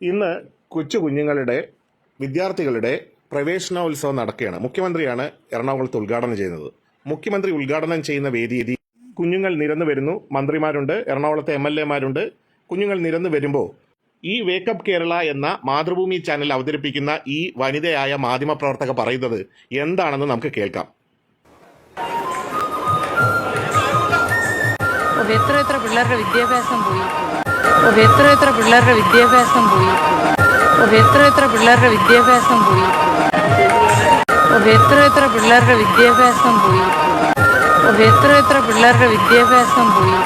ഇന്ന് കൊച്ചു കുഞ്ഞുങ്ങളുടെ വിദ്യാർത്ഥികളുടെ പ്രവേശനോത്സവം നടക്കുകയാണ്. മുഖ്യമന്ത്രിയാണ് എറണാകുളത്ത് ഉദ്ഘാടനം ചെയ്യുന്നത്. മുഖ്യമന്ത്രി ഉദ്ഘാടനം ചെയ്യുന്ന വേദി കുഞ്ഞുങ്ങൾ നിരന്നു വരുന്നു. മന്ത്രിമാരുണ്ട് എറണാകുളത്തെ എം എൽ എമാരുണ്ട്. കുഞ്ഞുങ്ങൾ നിരന്നു വരുമ്പോൾ ഈ വേക്കപ്പ് കേരള എന്ന മാതൃഭൂമി ചാനൽ അവതരിപ്പിക്കുന്ന ഈ വനിതയായ മാധ്യമപ്രവർത്തക പറയുന്നത് എന്താണെന്ന് നമുക്ക് കേൾക്കാം. എത്ര എത്ര പിള്ളേരുടെ വിദ്യാഭ്യാസം പോയി? എത്ര എത്ര പിള്ളേരുടെ വിദ്യാഭ്യാസം പോയി? എത്ര എത്ര പിള്ളേരുടെ വിദ്യാഭ്യാസം പോയി? എത്ര എത്ര പിള്ളേരുടെ വിദ്യാഭ്യാസം പോയി? എത്ര എത്ര പിള്ളേരുടെ വിദ്യാഭ്യാസം പോയി?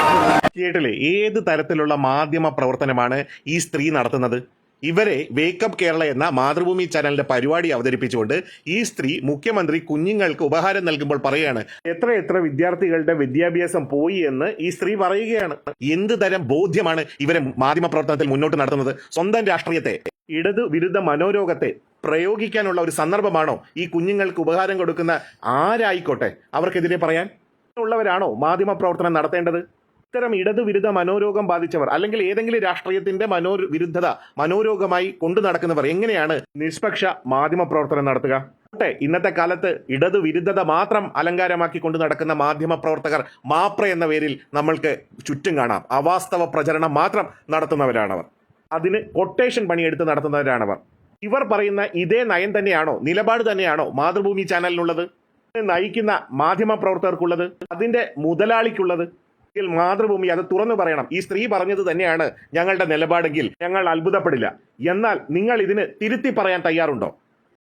ഏത് തരത്തിലുള്ള മാധ്യമ പ്രവർത്തനമാണ് ഈ സ്ത്രീ നടത്തുന്നത്? ഇവരെ വേക്കപ്പ് കേരള എന്ന മാതൃഭൂമി ചാനലിന്റെ പരിപാടി അവതരിപ്പിച്ചുകൊണ്ട് ഈ സ്ത്രീ മുഖ്യമന്ത്രി കുഞ്ഞുങ്ങൾക്ക് ഉപഹാരം നൽകുമ്പോൾ പറയുകയാണ് എത്ര എത്ര വിദ്യാർത്ഥികളുടെ വിദ്യാഭ്യാസം പോയി എന്ന് ഈ സ്ത്രീ പറയുകയാണ്. എന്ത് തരം ബോധ്യമാണ് ഇവരെ മാധ്യമ പ്രവർത്തനത്തിൽ മുന്നോട്ട് നടത്തുന്നത്? സ്വന്തം രാഷ്ട്രീയത്തെ ഇടതു വിരുദ്ധ മനോരോഗത്തെ പ്രയോഗിക്കാനുള്ള ഒരു സന്ദർഭമാണോ ഈ കുഞ്ഞുങ്ങൾക്ക് ഉപഹാരം കൊടുക്കുന്ന? ആരായിക്കോട്ടെ അവർക്കെതിരെ പറയാൻ ഉള്ളവരാണോ മാധ്യമ പ്രവർത്തനം നടത്തേണ്ടത്? ഇത്തരം ഇടതുവിരുദ്ധ മനോരോഗം ബാധിച്ചവർ അല്ലെങ്കിൽ ഏതെങ്കിലും രാഷ്ട്രീയത്തിന്റെ മനോ വിരുദ്ധത മനോരോഗമായി കൊണ്ടു നടക്കുന്നവർ എങ്ങനെയാണ് നിഷ്പക്ഷ മാധ്യമ പ്രവർത്തനം നടത്തുക? ഇന്നത്തെ കാലത്ത് ഇടതു വിരുദ്ധത മാത്രം അലങ്കാരമാക്കി കൊണ്ട് നടക്കുന്ന മാധ്യമ പ്രവർത്തകർ മാപ്ര എന്ന പേരിൽ നമ്മൾക്ക് ചുറ്റും കാണാം. അവാസ്തവ പ്രചരണം മാത്രം നടത്തുന്നവരാണവർ. അതിന് കൊട്ടേഷൻ പണിയെടുത്ത് നടത്തുന്നവരാണവർ. ഇവർ പറയുന്ന ഇതേ നയം തന്നെയാണോ? നിലപാട് തന്നെയാണോ മാതൃഭൂമി ചാനലിനുള്ളത്? നയിക്കുന്ന മാധ്യമ പ്രവർത്തകർക്കുള്ളത്? അതിന്റെ മുതലാളിക്കുള്ളത്? മാതൃഭൂമി അത് തുറന്നു പറയണം. ഈ സ്ത്രീ പറഞ്ഞത് തന്നെയാണ് ഞങ്ങളുടെ നിലപാടെങ്കിൽ ഞങ്ങൾ അത്ഭുതപ്പെടില്ല. എന്നാൽ നിങ്ങൾ ഇതിന് തിരുത്തി പറയാൻ തയ്യാറുണ്ടോ?